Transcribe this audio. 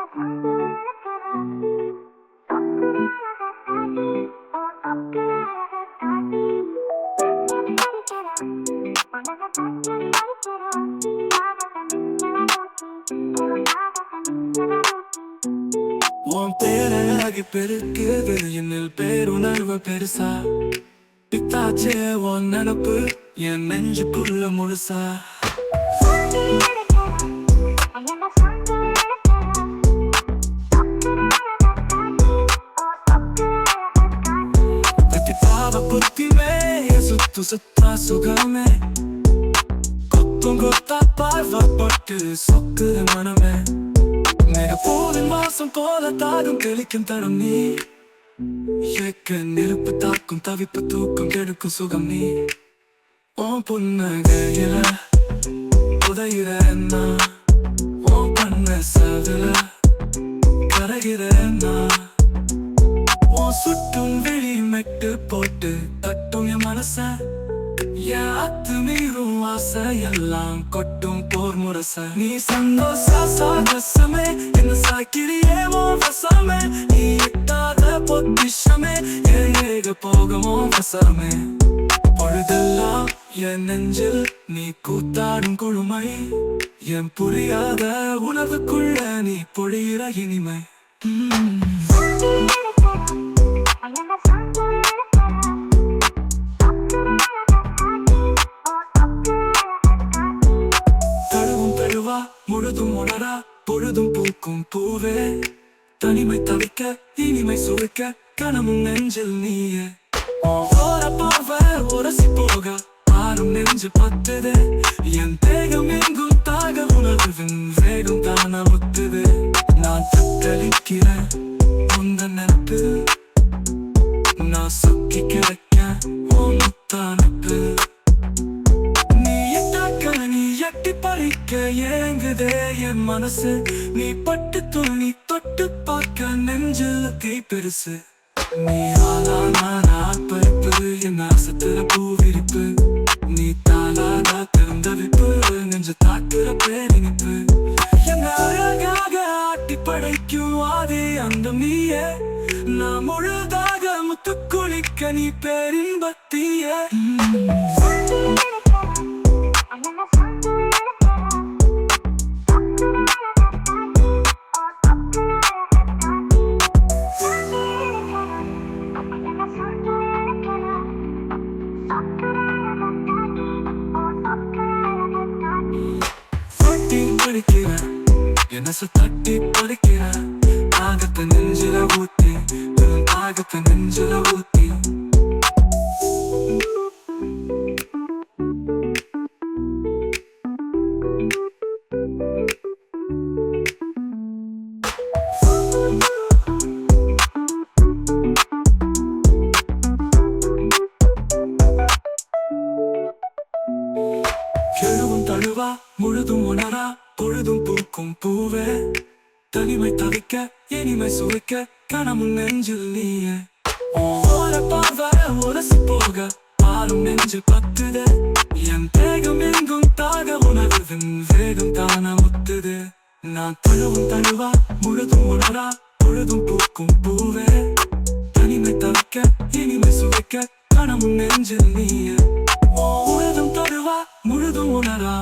உன் பேரழகி பெருக்கு என்னில் பேருணர்வு பெருசா. பித்தாச்சே உன் நினப்பு என் நெஞ்சுக்குள்ள முழுசா. பாவ புத்திமே சுத்து சுத்தா சுகமே கொத்தும் கொத்தா பார்வப்பட்டு சொக்குது மனமே மேகப்பூவின் வாசம் போல தாகம் தெளிக்கும் தரும் நீ ஏக்க நெருப்பு தாக்கும் தவிப்பு தூக்கம் கெடுக்கும் சுகம் நீ உன் புன்னகையில உதையிற நான் விட்டு தட்டும் என் மனச. என் அத்து மீறும் ஆசை எல்லாம் கொட்டும் போர் முரச. நீ சந்தோஷ சாகசமே என்ன சாக்கிரியே வசமே. நீ எட்டாத பொத்திஷமே ஏக போகமோ வசமே. பொழுதெல்லாம் என் நெஞ்சில் நீ கூத்தாடும் குழுமை. என் புரியாத உணவுக்குள்ள நீ பொழிகிற இனிமை. பொழுதும் உணரா பொழுதும் பூக்கும் பூவே. தனிமை தவிக்க இனிமை சுவைக்க கணமும் நெஞ்சில் நீயே. பார்வை உரசி போக ஆறும் நெஞ்சு பத்துது என் தேகம் எங்கும் தாக உணர்வின் வேகம் தான ஒத்துது. நான் தத்தளிக்கிறேன். ஏங்குதே என் மனசு. நீ பட்டு துணி தொட்டு பார்க்க நெஞ்சில் தீ பெருசு. நீ ஆனா நான் ஆட்பறிப்பு என் ஆசத்துல பூவிரிப்பு நீ தானாடா திறந்த விப்பு நெஞ்சு தாக்குற பேரினிப்பு என் அழகாக ஆட்டி படைக்கும் ஆதி அந்த நீயே. நான் முழுதாக முத்து குளிக்க நீ பேரின்பத்தியே. என்ன தட்டி படிக்கிறேன் தாகத்தை நெஞ்சில ஊத்தி வெறும் நெஞ்சில ஊத்தி. எழுவும் தழுவா முழுதும் உணரா பொழுதும் பூக்கும் பூவே. தனிமை தவிக்க இனிமை சுவைக்க கனமும் நெஞ்சில் நீயே. ஓர பார்வை உரசி போக பாலும் நெஞ்சு பத்துது. என் தேகம் எங்கும் தாக உணர்வின் வேகம் தான முத்துது. நான் தழுவும் தழுவா முழுதும் உணரா பொழுதும் பூக்கும் பூவே. தனிமை தவிக்க இனிமை சுவைக்க கனமும் நெஞ்சில் நீயே. உழுதும் தருவா முழுதும் உணரா